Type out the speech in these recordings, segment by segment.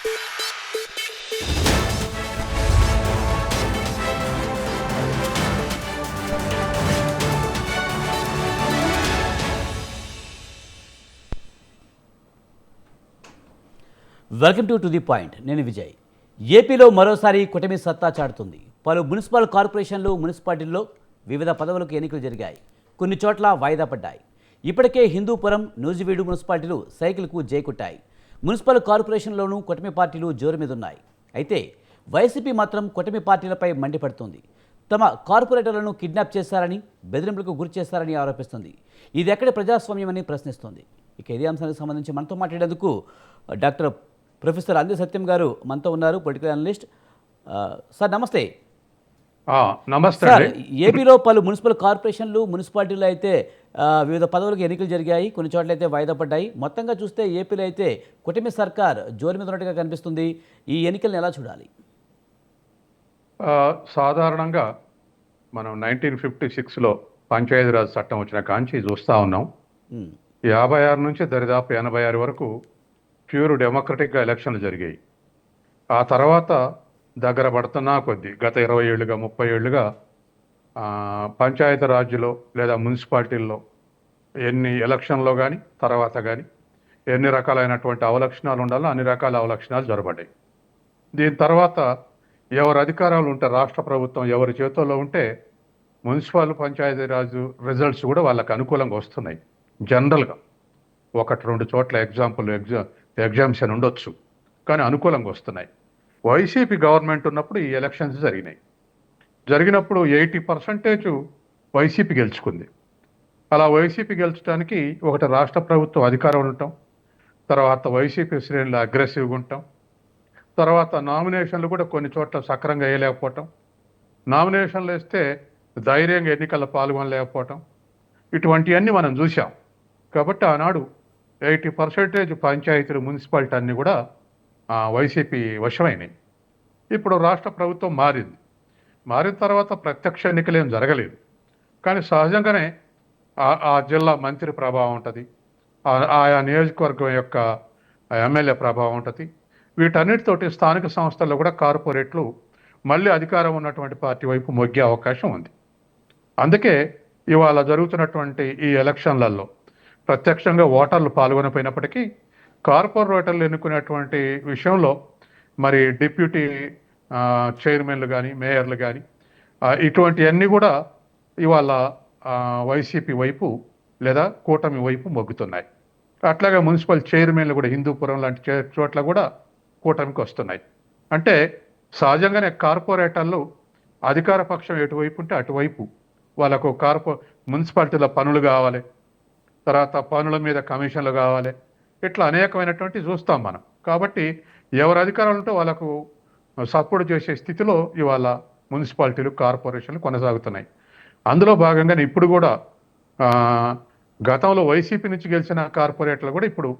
Welcome to to the point. నేను విజయ్. ఏపీలో మరోసారి కుటమి సత్తా చాటుతుంది. పలు మున్సిపల్ కార్పొరేషన్లు మున్సిపాలిటీల్లో వివిధ పదవులకు ఎన్నికలు జరిగాయి. కొన్ని చోట్ల వాయిదా పడ్డాయి. ఇప్పటికే హిందూపురం నూజివీడు మున్సిపాలిటీలు సైకిల్కు జైకుట్టాయి. మున్సిపల్ కార్పొరేషన్లోనూ కుటమి పార్టీలు జోరు మీద ఉన్నాయి అయితే వైసీపీ మాత్రం కుటమి పార్టీలపై మండిపడుతుంది. తమ కార్పొరేటర్లను కిడ్నాప్ చేశారని బెదిరింపులకు గురి చేశారని ఆరోపిస్తుంది. ఇది ఎక్కడి ప్రజాస్వామ్యమని ప్రశ్నిస్తోంది. ఇక ఇదే అంశానికి సంబంధించి మనతో మాట్లాడేందుకు డాక్టర్ ప్రొఫెసర్ అంది సత్యం గారు మనతో ఉన్నారు పొలిటికల్ అనలిస్ట్. సార్ నమస్తే. నమస్తే ఏపీలో పలు మున్సిపల్ కార్పొరేషన్లు మున్సిపాలిటీలు అయితే వివిధ పదవులకు ఎన్నికలు జరిగాయి. కొన్ని చోట్ల అయితే వాయిదా పడ్డాయి. మొత్తంగా చూస్తే ఏపీలో అయితే కుటుంబ సర్కార్ జోరు మీద ఉన్నట్టుగా కనిపిస్తుంది. ఈ ఎన్నికలను ఎలా చూడాలి? సాధారణంగా మనం నైన్టీన్ ఫిఫ్టీ సిక్స్లో పంచాయతీరాజ్ చట్టం వచ్చిన కాంచి చూస్తూ ఉన్నాం. యాభై ఆరు నుంచి దరిదాపు ఎనభై ఆరు వరకు ప్యూర్ డెమోక్రటిక్గా ఎలక్షన్లు జరిగాయి. ఆ తర్వాత దగ్గర పడుతున్నా కొద్దీ గత ఇరవై ఏళ్ళుగా ముప్పై ఏళ్ళుగా ఆ, పంచాయతీ రాజ్లో లేదా మున్సిపాలిటీల్లో ఎన్ని ఎలక్షన్లో కానీ తర్వాత కానీ ఎన్ని రకాలైనటువంటి అవలక్షణాలు ఉండాలో అన్ని రకాల అవలక్షణాలు జరబడ్డాయి దీని తర్వాత ఎవరు అధికారాలు ఉంటే రాష్ట్ర ప్రభుత్వం ఎవరి చేతుల్లో ఉంటే మున్సిపల్ పంచాయతీరాజు రిజల్ట్స్ కూడా వాళ్ళకి అనుకూలంగా వస్తున్నాయి. జనరల్గా ఒకటి రెండు చోట్ల ఎగ్జాంపుల్ ఎగ్జా ఎగ్జామ్షన్ ఉండొచ్చు కానీ అనుకూలంగా వస్తున్నాయి. వైసీపీ గవర్నమెంట్ ఉన్నప్పుడు ఈ ఎలక్షన్స్ జరిగినాయి. జరిగినప్పుడు ఎయిటీ పర్సెంటేజ్ వైసీపీ గెలుచుకుంది. అలా వైసీపీ గెలుచడానికి ఒకటి రాష్ట్ర ప్రభుత్వం అధికారం ఉండటం తర్వాత వైసీపీ శ్రేణులు అగ్రెసివ్గా ఉండటం తర్వాత నామినేషన్లు కూడా కొన్ని చోట్ల సక్రంగా వేయలేకపోవటం నామినేషన్లు వేస్తే ధైర్యంగా ఎన్నికల్లో పాల్గొనలేకపోవటం ఇటువంటివన్నీ మనం చూసాం కాబట్టి ఆనాడు ఎయిటీ పర్సెంటేజ్ పంచాయతీలు మున్సిపాలిటీ అన్నీ కూడా ఆ, వైసీపీ వశమైనాయి. ఇప్పుడు రాష్ట్ర ప్రభుత్వం మారింది. మారిన తర్వాత ప్రత్యక్ష ఎన్నికలేం జరగలేదు. కానీ సహజంగానే ఆ- జిల్లా మంత్రి ప్రభావం ఉంటుంది. ఆ- ఆయా నియోజకవర్గం యొక్క ఎమ్మెల్యే ప్రభావం ఉంటుంది. వీటన్నిటితోటి స్థానిక సంస్థల్లో కూడా కార్పొరేట్లు మళ్ళీ అధికారం ఉన్నటువంటి పార్టీ వైపు మొగ్గే అవకాశం ఉంది. అందుకే ఇవాళ జరుగుతున్నటువంటి ఈ ఎలక్షన్లలో ప్రత్యక్షంగా ఓటర్లు పాల్గొనపోయినప్పటికీ కార్పొరేటర్లు ఎన్నుకునేటువంటి విషయంలో మరి డిప్యూటీ చైర్మన్లు కానీ మేయర్లు కానీ ఇటువంటివన్నీ కూడా ఇవాళ వైసీపీ వైపు లేదా కూటమి వైపు మొగ్గుతున్నాయి. అట్లాగే మున్సిపల్ చైర్మన్లు కూడా హిందూపురం లాంటి చే- చోట్ల కూడా కూటమికి వస్తున్నాయి. అంటే సహజంగానే కార్పొరేటర్లు అధికార పక్షం ఎటువైపు ఉంటే అటువైపు వాళ్ళకు కార్పొ మున్సిపాలిటీల పనులు కావాలి తర్వాత పనుల మీద కమిషన్లు కావాలి ఇట్లా అనేకమైనటువంటి చూస్తాం మనం. కాబట్టి ఎవరు అధికారాలు ఉంటే వాళ్ళకు సపోర్ట్ చేసే స్థితిలో ఇవాళ మున్సిపాలిటీలు కార్పొరేషన్లు కొనసాగుతున్నాయి. అందులో భాగంగానే ఇప్పుడు కూడా గతంలో వైసీపీ నుంచి గెలిచిన కార్పొరేట్లు కూడా ఇప్పుడు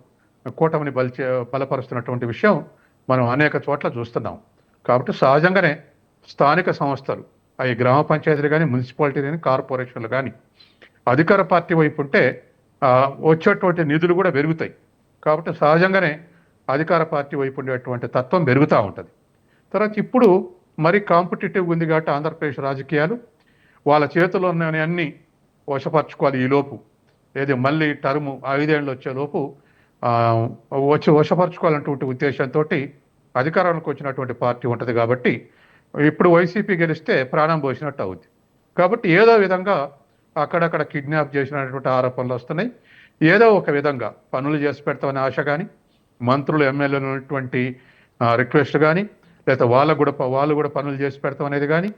కూటమిని బలిచే బలపరుస్తున్నటువంటి విషయం మనం అనేక చోట్ల చూస్తున్నాం. కాబట్టి సహజంగానే స్థానిక సంస్థలు అవి గ్రామ పంచాయతీలు కానీ మున్సిపాలిటీ కానీ కార్పొరేషన్లు కానీ అధికార పార్టీ వైపు ఉంటే వచ్చేటువంటి నిధులు కూడా పెరుగుతాయి. కాబట్టి సహజంగానే అధికార పార్టీ వైపు ఉండేటువంటి తత్వం పెరుగుతూ ఉంటుంది. తర్వాత ఇప్పుడు మరి కాంపిటేటివ్ ఉంది కాబట్టి ఆంధ్రప్రదేశ్ రాజకీయాలు వాళ్ళ చేతిలో ఉన్న అన్ని వశపరచుకోవాలి ఈ లోపు. ఏది మళ్ళీ టర్మ్ ఐదేళ్ళు వచ్చేలోపు వచ్చి వశపరచుకోవాలన్నటువంటి ఉద్దేశంతో అధికారంలోకి వచ్చినటువంటి పార్టీ ఉంటుంది కాబట్టి ఇప్పుడు వైసీపీ గెలిస్తే ప్రాణం పోసినట్టు అవుద్ది. కాబట్టి ఏదో విధంగా అక్కడక్కడ కిడ్నాప్ చేసినటువంటి ఆరోపణలు వస్తున్నాయి. ఏదో ఒక విధంగా పనులు చేసి పెడతామనే ఆశ కానీ మంత్రులు ఎమ్మెల్యేలు ఉన్నటువంటి రిక్వెస్ట్ కానీ లేదా వాళ్ళకు కూడా వాళ్ళు కూడా పనులు చేసి పెడతాం అనేది కానీ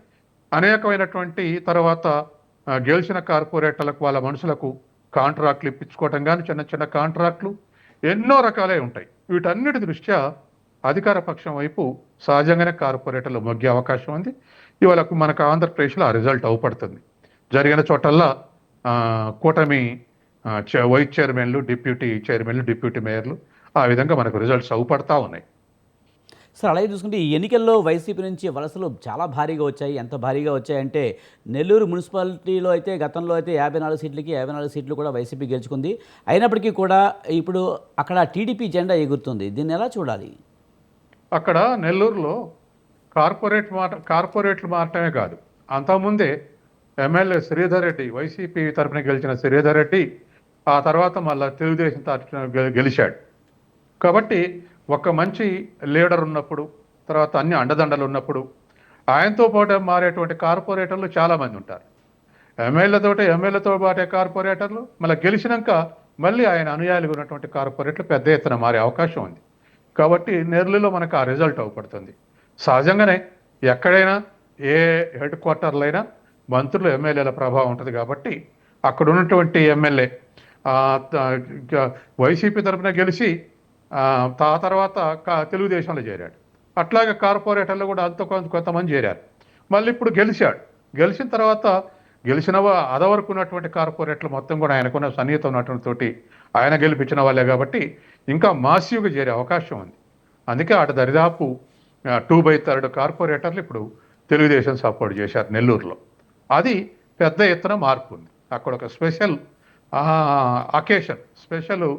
అనేకమైనటువంటి తర్వాత గెలిచిన కార్పొరేటర్లకు వాళ్ళ మనుషులకు కాంట్రాక్ట్లు ఇప్పించుకోవటం కానీ చిన్న చిన్న కాంట్రాక్ట్లు ఎన్నో రకాలే ఉంటాయి. వీటన్నిటి దృష్ట్యా అధికార పక్షం వైపు సహజంగానే కార్పొరేటర్లు మొగ్గే అవకాశం ఉంది. ఇవాళ మనకు ఆంధ్రప్రదేశ్లో ఆ రిజల్ట్ అవుపడుతుంది. జరిగిన చోటల్లా కూటమి వైస్ చైర్మన్లు డిప్యూటీ చైర్మన్లు డిప్యూటీ మేయర్లు ఆ విధంగా మనకు రిజల్ట్స్ అవుపడతా ఉన్నాయి. సార్ అలాగే చూసుకుంటే ఈ ఎన్నికల్లో వైసీపీ నుంచి వలసలు చాలా భారీగా వచ్చాయి. ఎంత భారీగా వచ్చాయంటే నెల్లూరు మున్సిపాలిటీలో అయితే గతంలో అయితే యాభై నాలుగు సీట్లకి యాభై నాలుగు సీట్లు కూడా వైసీపీ గెలుచుకుంది. అయినప్పటికీ కూడా ఇప్పుడు అక్కడ టీడీపీ జెండా ఎగురుతుంది. దీన్ని ఎలా చూడాలి? అక్కడ నెల్లూరులో కార్పొరేట్ మాట కార్పొరేట్లు మారటమే కాదు. అంతకుముందే ఎమ్మెల్యే శ్రీధర్ రెడ్డి వైసీపీ తరఫున గెలిచిన శ్రీధర్ రెడ్డి ఆ తర్వాత మళ్ళా తెలుగుదేశం తరఫున గెలిచాడు. కాబట్టి ఒక మంచి లీడర్ ఉన్నప్పుడు తర్వాత అన్ని అండదండలు ఉన్నప్పుడు ఆయనతో పాటు మారేటువంటి కార్పొరేటర్లు చాలామంది ఉంటారు. ఎమ్మెల్యేతో ఎమ్మెల్యేతో పాటే కార్పొరేటర్లు మళ్ళీ గెలిచినాక మళ్ళీ ఆయన అనుయాయులుగా ఉన్నటువంటి కార్పొరేట్లు పెద్ద ఎత్తున మారే అవకాశం ఉంది. కాబట్టి నెర్లులో మనకు ఆ రిజల్ట్ అవపడుతుంది. సహజంగానే ఎక్కడైనా ఏ హెడ్ క్వార్టర్లో అయినా మంత్రులు ఎమ్మెల్యేల ప్రభావం ఉంటుంది కాబట్టి అక్కడ ఉన్నటువంటి ఎమ్మెల్యే వైసీపీ తరఫున గెలిచి ఆ తర్వాత కా- తెలుగుదేశంలో చేరాడు. అట్లాగే కార్పొరేటర్లు కూడా అంత కొంత కొంతమంది చేరారు. మళ్ళీ ఇప్పుడు గెలిచాడు. గెలిచిన తర్వాత గెలిచిన అదవరకు ఉన్నటువంటి కార్పొరేట్లు మొత్తం కూడా ఆయనకున్న సన్నిహితం ఉన్నటువంటి తోటి ఆయన గెలిపించిన వాళ్ళే కాబట్టి ఇంకా మాసివ్గా చేరే అవకాశం ఉంది. అందుకే అటు దరిదాపు టూ బై థర్డ్ కార్పొరేటర్లు ఇప్పుడు తెలుగుదేశం సపోర్ట్ చేశారు నెల్లూరులో. అది పెద్ద ఎత్తున మార్పు ఉంది. అక్కడ ఒక special occasion special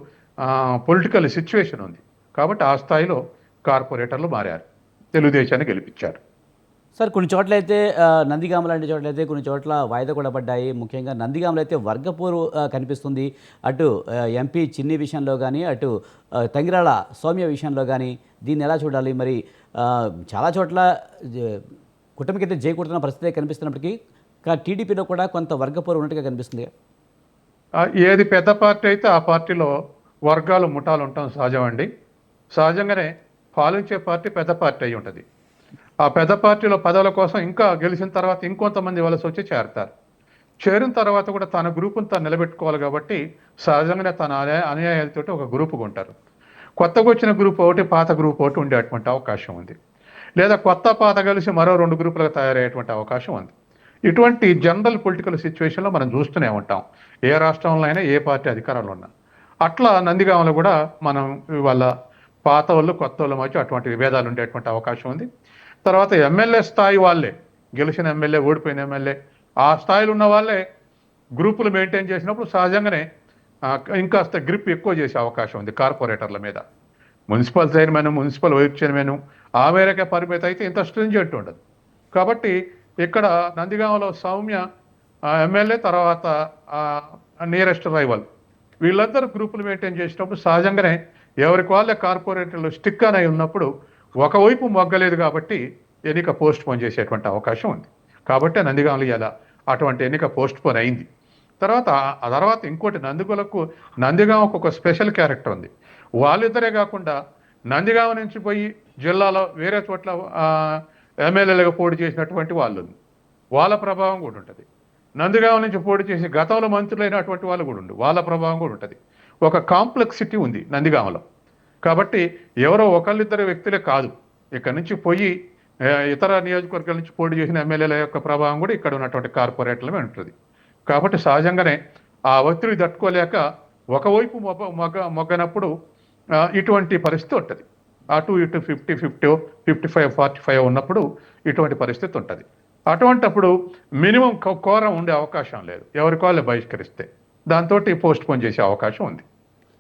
political situation ఉంది. కాబట్టి ఆ స్థాయిలో కార్పొరేటర్లు మారారు. తెలుగుదేశాన్ని గెలిపించారు. సార్ కొన్ని చోట్ల అయితే నందిగామ లాంటి చోట్ల అయితే కొన్ని చోట్ల వాయిదా కూడా పడ్డాయి. ముఖ్యంగా నందిగామలో అయితే వర్గపోరు కనిపిస్తుంది. అటు ఎంపీ చిన్ని విషయంలో కానీ అటు తంగిరాల సౌమ్య విషయంలో కానీ దీన్ని ఎలా చూడాలి? మరి చాలా చోట్ల కుటుంబకైతే జయకూడుతున్న పరిస్థితి కనిపిస్తున్నప్పటికీ టీడీపీలో కూడా కొంత వర్గపోరు ఉన్నట్టుగా కనిపిస్తుంది. ఏది పెద్ద పార్టీ అయితే ఆ పార్టీలో వర్గాలు ముఠాలు ఉండటం సహజం అండి సహజంగానే పాలించే పార్టీ పెద్ద పార్టీ అయి ఉంటుంది. ఆ పెద్ద పార్టీలో పదవుల కోసం ఇంకా గెలిచిన తర్వాత ఇంకొంతమంది వలస వచ్చి చేరతారు. చేరిన తర్వాత కూడా తన గ్రూపును తను నిలబెట్టుకోవాలి కాబట్టి సహజంగానే తన అనుయా- ఒక గ్రూపుగా ఉంటారు కొత్తగా వచ్చిన గ్రూప్ ఒకటి పాత గ్రూప్ ఒకటి ఉండేటువంటి అవకాశం ఉంది. లేదా కొత్త పాత కలిసి మరో రెండు గ్రూపులుగా తయారయ్యేటువంటి అవకాశం ఉంది. ఇటువంటి జనరల్ పొలిటికల్ సిచ్యువేషన్లో మనం చూస్తూనే ఉంటాం. ఏ రాష్ట్రంలో అయినా ఏ పార్టీ అధికారంలో ఉన్నా. అట్లా నందిగామలో కూడా మనం ఇవాళ పాత వాళ్ళు కొత్త వాళ్ళ మధ్య అటువంటి విభేదాలు ఉండేటువంటి అవకాశం ఉంది. తర్వాత ఎమ్మెల్యే స్థాయి వాళ్ళే గెలిచిన ఎమ్మెల్యే ఓడిపోయిన ఎమ్మెల్యే ఆ స్థాయిలో ఉన్న వాళ్ళే గ్రూపులు మెయింటైన్ చేసినప్పుడు సహజంగానే ఇంకాస్త గ్రిప్ ఎక్కువ చేసే అవకాశం ఉంది కార్పొరేటర్ల మీద. Municipal chairman municipal vice chairman ఆ మేరకే పరిమితి అయితే ఇంత స్ట్రింజెంట్ ఉండదు. కాబట్టి ఇక్కడ నందిగామలో సౌమ్య ఎమ్మెల్యే తర్వాత నియరెస్ట్ రైవల్. వీళ్ళందరూ గ్రూపులు మెయింటైన్ చేసినప్పుడు సహజంగానే ఎవరికి వాళ్ళే కార్పొరేటర్లు స్టిక్ అని ఉన్నప్పుడు ఒకవైపు మొగ్గలేదు కాబట్టి ఎన్నిక పోస్ట్ పోన్ చేసేటువంటి అవకాశం ఉంది. కాబట్టి నందిగామలు ఇలా అటువంటి ఎన్నిక పోస్ట్ పోన్ అయింది. తర్వాత ఆ తర్వాత ఇంకోటి నందిగులకు నందిగామకు ఒక స్పెషల్ క్యారెక్టర్ ఉంది. వాళ్ళిద్దరే కాకుండా నందిగామ నుంచి పోయి జిల్లాలో వేరే చోట్ల ఆ, ఎమ్మెల్యేలుగా పోటీ చేసినటువంటి వాళ్ళు వాళ్ళ ప్రభావం కూడా ఉంటుంది. నందిగామ నుంచి పోటీ చేసి గతంలో మంత్రులైనటువంటి వాళ్ళు కూడా ఉండు వాళ్ళ ప్రభావం కూడా ఉంటుంది. ఒక కాంప్లెక్సిటీ ఉంది నందిగామలో. కాబట్టి ఎవరో ఒకళ్ళిద్దరు వ్యక్తులే కాదు. ఇక్కడ నుంచి పోయి ఇతర నియోజకవర్గాల నుంచి పోటీ చేసిన ఎమ్మెల్యేల యొక్క ప్రభావం కూడా ఇక్కడ ఉన్నటువంటి కార్పొరేట్లమే ఉంటుంది. కాబట్టి సహజంగానే ఆ ఒత్తిడి తట్టుకోలేక ఒకవైపు మొగ్గ మొగ్గ మొగ్గనప్పుడు ఇటువంటి పరిస్థితి ఉంటుంది. అటు ఇటు fifty fifty fifty five forty five ఉన్నప్పుడు ఇటువంటి పరిస్థితి ఉంటుంది. అటువంటప్పుడు మినిమం కోరం ఉండే అవకాశం లేదు. ఎవరికి వాళ్ళు బహిష్కరిస్తే. దాంతో పోస్ట్ పోన్ చేసే అవకాశం ఉంది.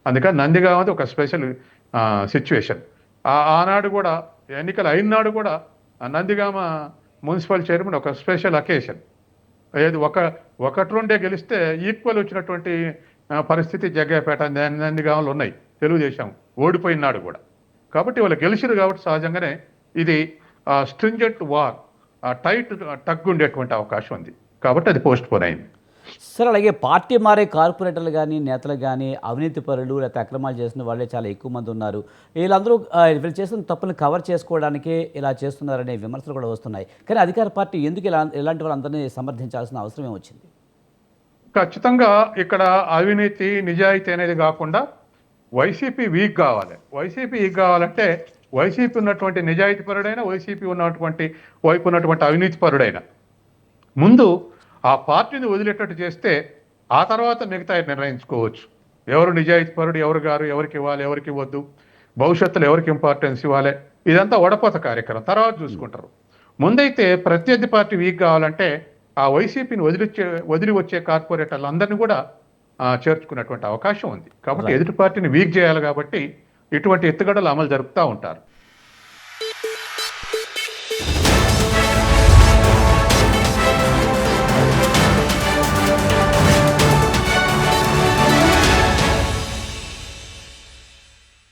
అందుకని నందిగామది ఒక స్పెషల్ సిచ్యువేషన్. ఆనాడు కూడా ఎన్నికలు అయినాడు కూడా ఆ నందిగామ మున్సిపల్ చైర్మన్ ఒక స్పెషల్ అకేషన్. ఏది ఒక ఒకటి రెండే గెలిస్తే ఈక్వల్ వచ్చినటువంటి పరిస్థితి జగ్గయ్యపేట నందిగామలు ఉన్నాయి. తెలుగుదేశం ఓడిపోయినాడు కూడా. కాబట్టి వాళ్ళు గెలిచిరు కాబట్టి సహజంగానే ఇది స్ట్రింజెంట్ వార్. టైట్ టగ్ ఉండేటువంటి అవకాశం ఉంది. కాబట్టి అది పోస్ట్ పోన్ అయింది. సార్ అలాగే పార్టీ మారే కార్పొరేటర్లు కానీ నేతలు కానీ అవినీతి పరులు లేకపోతే అక్రమాలు చేసిన వాళ్ళే చాలా ఎక్కువ మంది ఉన్నారు. వీళ్ళందరూ వీళ్ళు చేసిన తప్పులను కవర్ చేసుకోవడానికే ఇలా చేస్తున్నారనే విమర్శలు కూడా వస్తున్నాయి. కానీ అధికార పార్టీ ఎందుకు ఇలా ఇలాంటి వాళ్ళందరినీ సమర్థించాల్సిన అవసరం ఏమొచ్చింది? ఖచ్చితంగా ఇక్కడ అవినీతి నిజాయితీ అనేది కాకుండా వైసీపీ వీక్ కావాలి. వైసీపీ వీక్ కావాలంటే వైసీపీ ఉన్నటువంటి నిజాయితీ పరుడైన వైసీపీ ఉన్నటువంటి వైపు ఉన్నటువంటి అవినీతి పరుడైన. ముందు ఆ పార్టీని వదిలేటట్టు చేస్తే ఆ తర్వాత మిగతా నిర్ణయించుకోవచ్చు. ఎవరు నిజాయితీ పరుడు ఎవరు గారు ఎవరికి ఇవ్వాలి ఎవరికి ఇవ్వద్దు. భవిష్యత్తులో ఎవరికి ఇంపార్టెన్స్ ఇవ్వాలి? ఇదంతా వడపోత కార్యక్రమం. తర్వాత చూసుకుంటారు. ముందైతే ప్రత్యర్థి పార్టీ వీక్ కావాలంటే ఆ వైసీపీని వదిలిచ్చే వదిలి వచ్చే కార్పొరేటర్లు అందరినీ కూడా చేర్చుకున్నటువంటి అవకాశం ఉంది. కాబట్టి ఎదుటి పార్టీని వీక్ చేయాలి కాబట్టి ఇటువంటి ఎత్తుగడలు అమలు జరుపుతూ ఉంటారు.